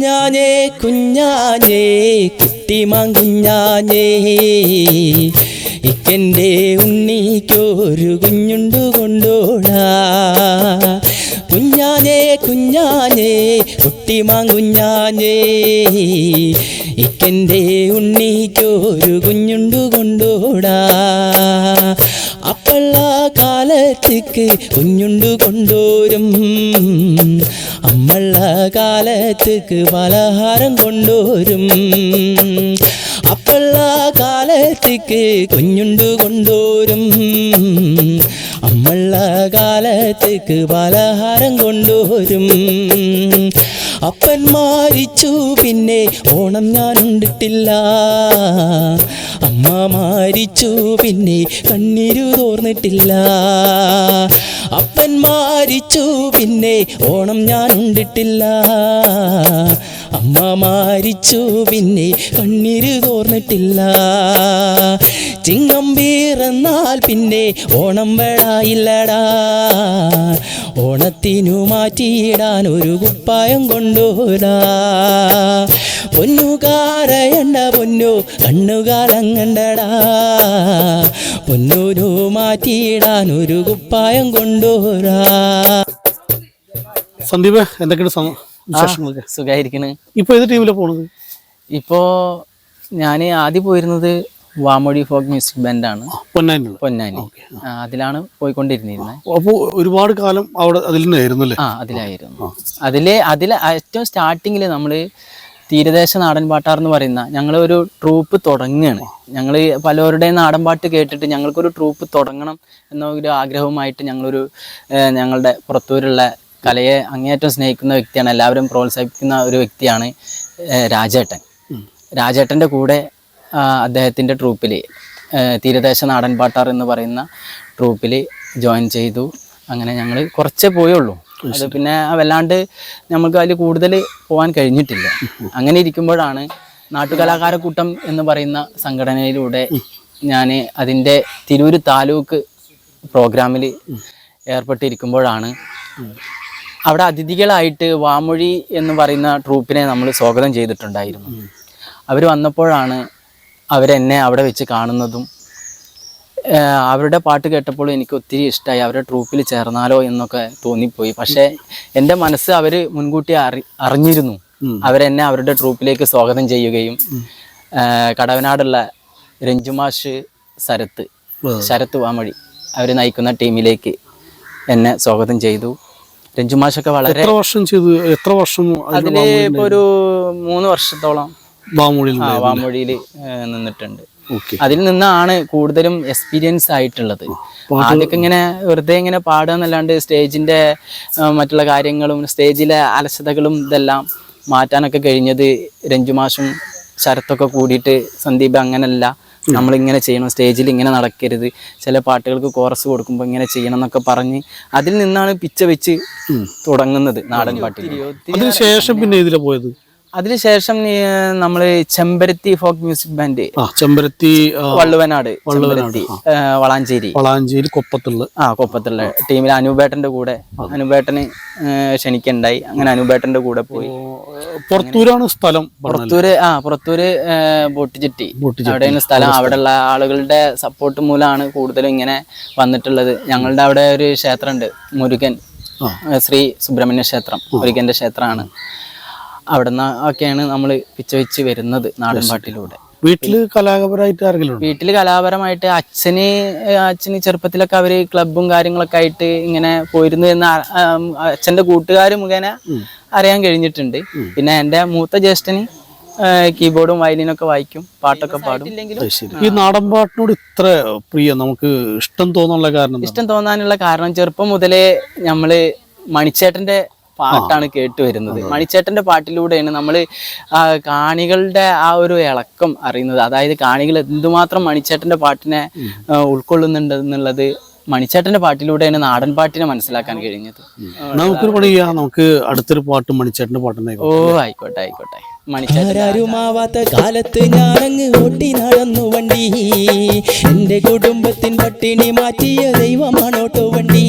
കുഞ്ഞാഞ്ഞേ കുഞ്ഞാഞ്ഞേ കുട്ടിമാങ്കുഞ്ഞാഞ്ഞേ ഇക്കെന്റെ ഉണ്ണിക്കൊരു കുഞ്ഞുണ്ടു കൊണ്ടോടാ. കുഞ്ഞാഞ്ഞേ കുഞ്ഞാഞ്ഞേ കുട്ടിമാങ്കുഞ്ഞാഞ്ഞേ ഇക്കെന്റെ ഉണ്ണിക്കൊരു കുഞ്ഞുണ്ടു കൊണ്ടോടാ. അപ്പള്ള കാലത്തേക്ക് കുഞ്ഞുണ്ടു കൊണ്ടോരും. അമ്മള്ള കാലത്തേക്ക് പലഹാരം കൊണ്ടോരും. അപ്പള്ള കാലത്തേക്ക് കുഞ്ഞുണ്ടു കൊണ്ടോരും. അമ്മള്ള കാലത്തേക്ക് പലഹാരം കൊണ്ടുവരും. അപ്പൻ മാരിച്ചു പിന്നെ ഓണം ഞാൻ ഉണ്ടിട്ടില്ല അമ്മ മാരിച്ചു പിന്നെ കണ്ണീരു തോർന്നിട്ടില്ല. അപ്പൻ മാരിച്ചു പിന്നെ ഓണം ഞാൻ ഉണ്ടിട്ടില്ല അമ്മ മാരിച്ചു പിന്നെ കണ്ണീര് തോർന്നിട്ടില്ല. ചിങ്ങം വീറന്നാൽ പിന്നെ ഓണം വേടായില്ലടാ ഓണത്തിനു മാറ്റിയിടാൻ ഒരു കുപ്പായം കൊണ്ടുപോരാ പൊന്നുകാരയണ്ട പൊന്നു കണ്ണുകാലങ്ങണ്ടടാ പൊന്നൂരു മാറ്റിയിടാൻ ഒരു കുപ്പായം കൊണ്ടുപോരാ സന്ദീപ് എന്തൊക്കെയാണ് വിശേഷങ്ങളൊക്കെ സുഖമായിരിക്കണ് ഇപ്പൊ ഏത് ടീമിലാണ് പോണത്? ഇപ്പോ ഞാൻ ആദ്യം പോയിരുന്നത് വാമൊഴി ഫോക്ക് മ്യൂസിക് ബാൻഡ് ആണ് പൊന്നാനി. പൊന്നാനി അതിലാണ് പോയിക്കൊണ്ടിരുന്നിരുന്നത് അപ്പോൾ ഒരുപാട് കാലം അവിടെ അതിൽ നിന്നായിരുന്നു ആ അതിലായിരുന്നു. അതിൽ അതിൽ ഏറ്റവും സ്റ്റാർട്ടിങ്ങിൽ നമ്മൾ തീരദേശ നാടൻ പാട്ടാർ എന്ന് പറയുന്ന ഞങ്ങൾ ഒരു ട്രൂപ്പ് തുടങ്ങുകയാണ് ഞങ്ങൾ പലവരുടെയും നാടൻ പാട്ട് കേട്ടിട്ട് ഞങ്ങൾക്കൊരു ട്രൂപ്പ് തുടങ്ങണം എന്ന ഒരു ആഗ്രഹവുമായിട്ട് ഞങ്ങളൊരു ഞങ്ങളുടെ പുറത്തൂരുള്ള കലയെ അങ്ങേയറ്റം സ്നേഹിക്കുന്ന വ്യക്തിയാണ് എല്ലാവരും പ്രോത്സാഹിപ്പിക്കുന്ന ഒരു വ്യക്തിയാണ് രാജേട്ടൻ. രാജേട്ടന്റെ കൂടെ അദ്ദേഹത്തിന്റെ ട്രൂപ്പിൽ തീരദേശ നാടൻ പാട്ടാർ എന്ന് പറയുന്ന ട്രൂപ്പിൽ ജോയിൻ ചെയ്തു. അങ്ങനെ ഞങ്ങൾ കുറച്ചേ പോയുള്ളൂ. അത് പിന്നെ വല്ലാണ്ട് നമുക്ക് അതിൽ കൂടുതൽ പോകാൻ കഴിഞ്ഞിട്ടില്ല. അങ്ങനെ ഇരിക്കുമ്പോഴാണ് നാട്ടുകലാകാരക്കൂട്ടം എന്ന് പറയുന്ന സംഘടനയിലൂടെ ഞാൻ അതിന്റെ തിരൂർ താലൂക്ക് പ്രോഗ്രാമിൽ ഏർപ്പെട്ടിരിക്കുമ്പോഴാണ് അവിടെ അതിഥികളായിട്ട് വാമൊഴി എന്ന് പറയുന്ന ട്രൂപ്പിനെ നമ്മൾ സ്വാഗതം ചെയ്തിട്ടുണ്ടായിരുന്നു. അവർ വന്നപ്പോഴാണ് അവരെന്നെ അവിടെ വെച്ച് കാണുന്നതും അവരുടെ പാട്ട് കേട്ടപ്പോൾ എനിക്ക് ഒത്തിരി ഇഷ്ടമായി അവരുടെ ട്രൂപ്പിൽ ചേർന്നാലോ എന്നൊക്കെ തോന്നിപ്പോയി. പക്ഷേ എന്റെ മനസ്സ് അവർ മുൻകൂട്ടി അറി അറിഞ്ഞിരുന്നു. അവരെന്നെ അവരുടെ ട്രൂപ്പിലേക്ക് സ്വാഗതം ചെയ്യുകയും കടവനാടുള്ള രഞ്ജുമാഷ് ശരത്ത് ശരത്ത് വാമൊഴി അവർ നയിക്കുന്ന ടീമിലേക്ക് എന്നെ സ്വാഗതം ചെയ്തു. രഞ്ജുമാഷൊക്കെ വളരെ എത്ര വർഷം ചെയ്തു? എത്ര വർഷം അതിൽ ഇപ്പൊ ഒരു മൂന്ന് വർഷത്തോളം വാമൊഴിയിൽ വാമൊഴിയിൽ നിന്നിട്ടുണ്ട്. അതിൽ നിന്നാണ് കൂടുതലും എക്സ്പീരിയൻസ് ആയിട്ടുള്ളത്. ആദ്യമൊക്കെ ഇങ്ങനെ വെറുതെ ഇങ്ങനെ പാടുക എന്നല്ലാണ്ട് സ്റ്റേജിന്റെ മറ്റുള്ള കാര്യങ്ങളും സ്റ്റേജിലെ അലസതകളും ഇതെല്ലാം മാറ്റാനൊക്കെ കഴിഞ്ഞത് രഞ്ജുമാഷും ശരത്തൊക്കെ കൂടിയിട്ട് സന്ദീപ് അങ്ങനല്ല. നമ്മളിങ്ങനെ ചെയ്യണം സ്റ്റേജിൽ ഇങ്ങനെ നടക്കരുത്. ചില പാട്ടുകൾക്ക് കോറസ് കൊടുക്കുമ്പോൾ ഇങ്ങനെ ചെയ്യണം എന്നൊക്കെ പറഞ്ഞ് അതിൽ നിന്നാണ് പിച്ച വെച്ച് തുടങ്ങുന്നത് നാടൻ പാട്ടിൽ അതിനുശേഷം പിന്നെ ഇതിലെ പോയത്? അതിനുശേഷം നമ്മൾ ചെമ്പരത്തി ഫോക്ക് മ്യൂസിക് ബാൻഡ് ചെമ്പരത്തി വള്ളുവനാട് ചെമ്പരത്തി വളാഞ്ചേരി. വളാഞ്ചേരി കൊപ്പത്തുള്ള. ആ കൊപ്പത്തുള്ള ടീമിൽ അനൂപേട്ടന്റെ കൂടെ. അനൂപേട്ടന് ക്ഷണിക്കണ്ടായി. അങ്ങനെ അനൂപേട്ടന്റെ കൂടെ പോയി. പുറത്തൂരാണ് സ്ഥലം പുറത്തൂര് ആ പുറത്തൂര് ബോട്ടിച്ചിട്ടി. അവിടെയാണ് സ്ഥലം. അവിടെയുള്ള ആളുകളുടെ സപ്പോർട്ട് മൂലമാണ് കൂടുതലും ഇങ്ങനെ വന്നിട്ടുള്ളത്. ഞങ്ങളുടെ അവിടെ ഒരു ക്ഷേത്രമുണ്ട്. മുരുകൻ ശ്രീ സുബ്രഹ്മണ്യ ക്ഷേത്രം മുരുകന്റെ ക്ഷേത്രമാണ്. അവിടെ നിന്ന് ഒക്കെയാണ് നമ്മൾ പിച്ച വെച്ച് വരുന്നത് നാടൻ പാട്ടിലൂടെ. വീട്ടിൽ കലാപരമായിട്ട് ആരെങ്കിലും വീട്ടിൽ വീട്ടിൽ കലാപരമായിട്ട് അച്ഛന് അച്ഛന് ചെറുപ്പത്തിലൊക്കെ അവർ ക്ലബും കാര്യങ്ങളൊക്കെ ആയിട്ട് ഇങ്ങനെ പോയിരുന്നു എന്ന് അച്ഛന്റെ കൂട്ടുകാർ മുഖേന അറിയാൻ കഴിഞ്ഞിട്ടുണ്ട്. പിന്നെ എന്റെ മൂത്ത ജ്യേഷ്ഠന് കീബോർഡും വയലിനൊക്കെ വായിക്കും പാട്ടൊക്കെ പാടും. ഈ നാടൻ പാട്ടിനോട് ഇത്ര പ്രിയ നമുക്ക് ഇഷ്ടം തോന്നാനുള്ള കാരണം ഇഷ്ടം തോന്നാനുള്ള കാരണം ചെറുപ്പം മുതലേ നമ്മൾ മണിച്ചേട്ടന്റെ പാട്ടാണ് കേട്ട് വരുന്നത്. മണിച്ചേട്ടന്റെ പാട്ടിലൂടെയാണ് നമ്മൾ കാണികളുടെ ആ ഒരു ഇളക്കം അറിയുന്നത്. അതായത് കാണികൾ എന്തുമാത്രം മണിച്ചേട്ടന്റെ പാട്ടിനെ ഉൾക്കൊള്ളുന്നുണ്ട് എന്നുള്ളത് മണിച്ചേട്ടന്റെ പാട്ടിലൂടെയാണ് നാടൻ പാട്ടിനെ മനസ്സിലാക്കാൻ കഴിഞ്ഞത്. നമുക്കൊരു പണി ചെയ്യാം. നമുക്ക് അടുത്തൊരു പാട്ട് മണിച്ചേട്ടന്റെ പാട്ടുണ്ടായി ഓ ആയിക്കോട്ടെ ആയിക്കോട്ടെ. മണിച്ചാരുമാവാത്ത കാലത്ത് ഞാനങ്ങ് ഓട്ടി നടന്നു വണ്ടി. എന്റെ കുടുംബത്തിൻ പട്ടിണി മാറ്റിയ ദൈവമാണോട്ടോ വണ്ടി.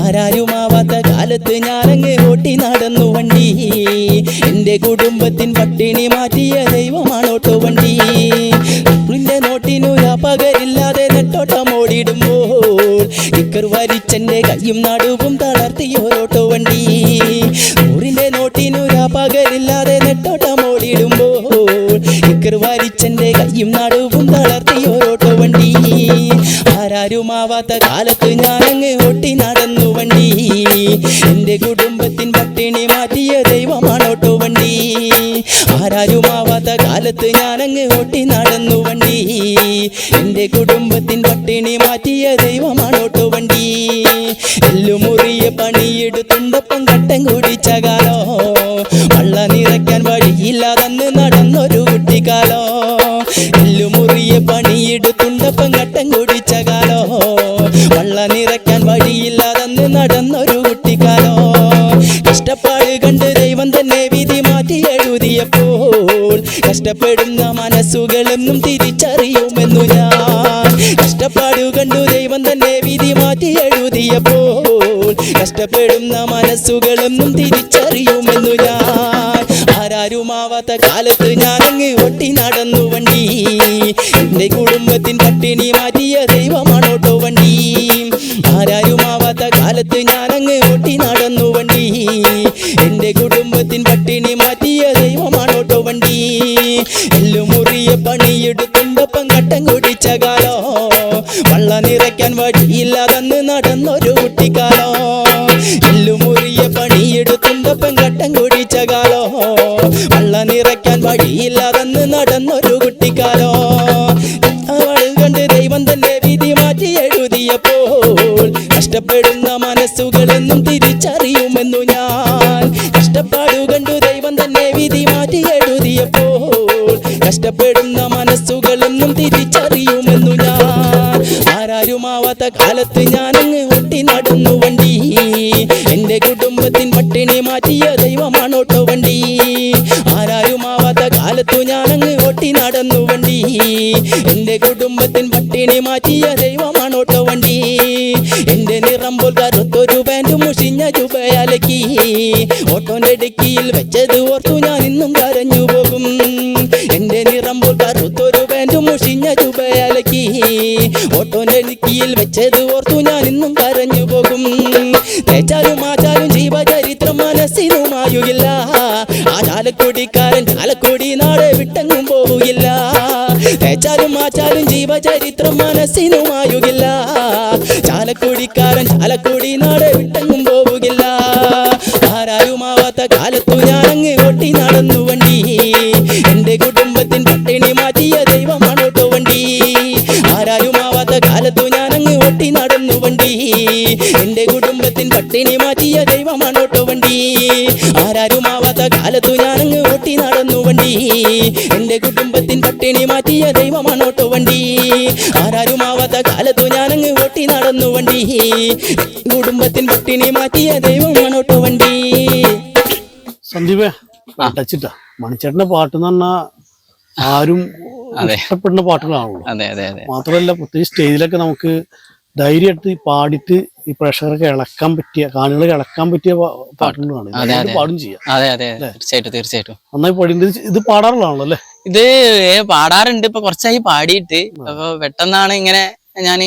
ആരാരുമാവാത്ത കാലത്ത് ഞാനങ്ങ് ഓട്ടി നടന്നു വണ്ടി. എന്റെ കുടുംബത്തിൻ പട്ടിണി മാറ്റിയ ദൈവമാണ് ഓട്ടോ വണ്ടി. നിന്റെ നോട്ടിനു പകരില്ലാതെ നെട്ടോട്ടം ഓടിടുമ്പോൾ ഇക്കർ വരിച്ചെന്റെ കയ്യും നടുവും തളർത്തിയോരോട്ടോ വണ്ടി. ഊറിന്റെ നോട്ടിനു പകരില്ലാതെ നെട്ടോട്ടം ഓടിടുമ്പോൾ ഇക്കർ വരിച്ചെന്റെ കയ്യും നടുവും തളർത്തിയോരോട്ടോ വണ്ടി. ആരാരുമാവാത്ത കാലത്ത് ഞാനങ്ങ് ആരാരുമാവാത്ത കാലത്ത് ഞാനങ്ങ് ഓട്ടി നടന്നു വണ്ടി. എന്റെ കുടുംബത്തിൻ പട്ടിണി മാറ്റിയ ദൈവമാണോട്ടോ വണ്ടി എല്ലുമുറിയ പണിയെടുത്തുണ്ടൊപ്പം കട്ടം കുടിച്ച കാലോ വള്ള നിറയ്ക്കാൻ വഴിയില്ലാതെന്ന് നടന്നൊരു കുട്ടിക്കാലോ. എല്ലുമുറിയ പണിയെടുത്തുണ്ടൊപ്പം കട്ടം കുടിച്ച കഷ്ടപ്പെടുന്ന മനസ്സുകളെന്നും തിരിച്ചറിയുമെന്നു ഞാൻ. കഷ്ടപ്പാട് കണ്ടു ദൈവം തന്നെ വിധി മാറ്റി എഴുതിയപ്പോൾ കഷ്ടപ്പെടുന്ന മനസ്സുകളെന്നും തിരിച്ചറിയുമെന്നു ഞാൻ. ആരാരുമാവാത്ത കാലത്ത് ഞാനങ്ങ് ഒട്ടി നടന്നു വണ്ടി. എന്റെ കുടുംബത്തിൻ പട്ടിണി മാറ്റിയ ദൈവമാണോട്ടോ വണ്ടി. ആരാരുമാവാത്ത കാലത്ത് ഞാനങ്ങ് ഒട്ടി നടന്നു കാലോ വള്ള നിറയ്ക്കാൻ വഴിയില്ലാതെന്ന് നടന്നൊരു കുട്ടിക്കാലോ? എല്ലും മുറിയ പെങ്കട്ടം കട്ടം കുടിച്ച കാലോ വള്ള നിറയ്ക്കാൻ വഴിയില്ലാതെന്ന് നടന്നൊരു കുട്ടിക്കാലോ? അവൾ കണ്ട് ദൈവം തന്നെ വിധി മാറ്റി എഴുതിയപ്പോൾ കഷ്ടപ്പെടുന്ന മനസ്സുകളെന്നും തിരിച്ചറിയുമെന്നു ഞാൻ. കഷ്ടപ്പാടു കണ്ടു ദൈവം തന്നെ വിധി മാറ്റി എഴുതിയപ്പോൾ കഷ്ടപ്പെടുന്ന മനസ്സുകളെന്നും തിരിച്ചറിയുമെന്നു ഞാൻ. ആരാരുമാവാത്ത കാലത്ത് ഞാനങ്ങ് ഒട്ടി നടന്നു വണ്ടി. എന്റെ കുടുംബത്തിൻ പട്ടിണി മാറ്റിയ ദൈവമാണോട്ടോ വണ്ടി. ആരാരുമാവാത്ത കാലത്തു ഞാനങ്ങ് ഒട്ടി നടന്നു വണ്ടി. എന്റെ കുടുംബത്തിൻ പട്ടിണി മാറ്റിയ ദൈവമാണോട്ടോ വണ്ടി. എന്റെ പോൽ കറുത്തൊരു പാന്റ് മുഷിഞ്ഞ ചുബയാലക്കി ഓട്ടോന്റെ ഡിക്കിയിൽ വെച്ചത് ഓർത്തു വെച്ചത് ഓർത്തു ഞാൻ ഇന്നും കരഞ്ഞു പോകും. തേച്ചാലും ആചാലും ജീവചരിത്രം മനസ്സിനുമായുകില്ല. ആ ചാലക്കുടിക്കാരൻ ചാലക്കുടി നാട് വിട്ടെങ്ങും പോവുകില്ല. തേച്ചാലും ആചാലും ജീവചരിത്രം മനസ്സിനുമായുകില്ല. ചാലക്കുടിക്കാരൻ ചാലക്കുടി നാട് ദൈവമാണോട്ടോ വണ്ടി ആരാരുമാവാത്ത കാലത്തു ഞാനങ്ങ് ഓട്ടി നടന്നു വണ്ടി കുടുംബത്തിൻ പട്ടിണി മാറ്റിയ ദൈവമാണ് ഓട്ടോ വണ്ടി സന്ദീപേ ടച്ചിട്ടാ. മണിച്ചേട്ടന്റെ പാട്ട് എന്ന് പറഞ്ഞാൽ ആരും ഇഷ്ടപ്പെടുന്ന പാട്ടുകളാണല്ലോ. അതെ അതെ അതെ. മാത്രമല്ല പ്രത്യേകിച്ച് സ്റ്റേജിലൊക്കെ നമുക്ക് ധൈര്യമായിട്ട് പാടിട്ട് ഈ പ്രഷറൊക്കെ ഇളക്കാൻ പറ്റിയ കാണികളെ ഇളക്കാൻ പറ്റിയ പാട്ടുകളാണ്. അതെ, പാടും ചെയ്യാം. അതെ അതെ. തീർച്ചയായിട്ടും തീർച്ചയായിട്ടും. നന്നായി പാടി. ഇത് ഇത് പാടാറുള്ളതാണല്ലോ അല്ലേ? ഇത് പാടാറുണ്ട്. ഇപ്പൊ കുറച്ചായി പാടിയിട്ട്. അപ്പൊ പെട്ടെന്നാണ് ഇങ്ങനെ ഞാൻ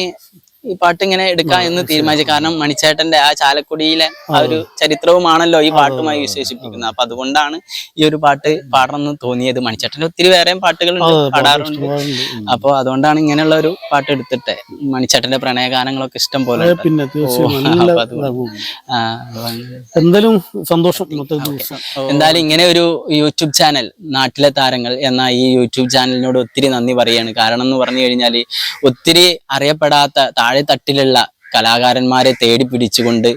ഈ പാട്ട് ഇങ്ങനെ എടുക്കാം എന്ന് തീരുമാനിച്ചു. കാരണം മണിച്ചേട്ടന്റെ ആ ചാലക്കുടിയിലെ ആ. ഒരു ചരിത്രവുമാണല്ലോ ഈ പാട്ടുമായി വിശേഷിപ്പിക്കുന്നത്. അപ്പൊ അതുകൊണ്ടാണ് ഈ ഒരു പാട്ട് പാടണം എന്ന് തോന്നിയത്. മണിച്ചേട്ടന്റെ ഒത്തിരി വേറെയും പാട്ടുകളുണ്ട് പാടാറുണ്ട്. അപ്പൊ അതുകൊണ്ടാണ് ഇങ്ങനെയുള്ള ഒരു പാട്ട് എടുത്തിട്ട് മണിച്ചേട്ടന്റെ പ്രണയഗാനങ്ങളൊക്കെ ഇഷ്ടം പോലെ. പിന്നെ എന്തായാലും സന്തോഷം എന്തായാലും ഇങ്ങനെ ഒരു യൂട്യൂബ് ചാനൽ നാട്ടിലെ താരങ്ങൾ എന്ന ഈ യൂട്യൂബ് ചാനലിനോട് ഒത്തിരി നന്ദി പറയാണ്. കാരണം എന്ന് പറഞ്ഞു കഴിഞ്ഞാൽ ഒത്തിരി അറിയപ്പെടാത്ത താഴെ തട്ടിലുള്ള കലാകാരന്മാരെ തേടി പിടിച്ചുകൊണ്ട്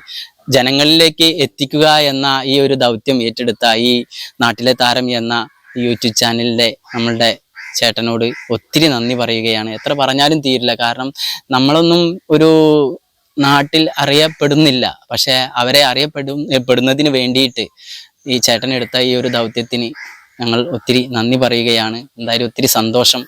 ജനങ്ങളിലേക്ക് എത്തിക്കുക എന്ന ഈ ഒരു ദൗത്യം ഏറ്റെടുത്ത ഈ നാട്ടിലെ താരം എന്ന യൂട്യൂബ് ചാനലിലെ നമ്മളുടെ ചേട്ടനോട് ഒത്തിരി നന്ദി പറയുകയാണ്. എത്ര പറഞ്ഞാലും തീരില്ല. കാരണം നമ്മളൊന്നും ഒരു നാട്ടിൽ അറിയപ്പെടുന്നില്ല. പക്ഷെ അവരെ അറിയപ്പെടും പെടുന്നതിന് വേണ്ടിയിട്ട് ഈ ചേട്ടൻ എടുത്ത ഈ ഒരു ദൗത്യത്തിന് ഞങ്ങൾ ഒത്തിരി നന്ദി പറയുകയാണ്. എന്തായാലും ഒത്തിരി സന്തോഷം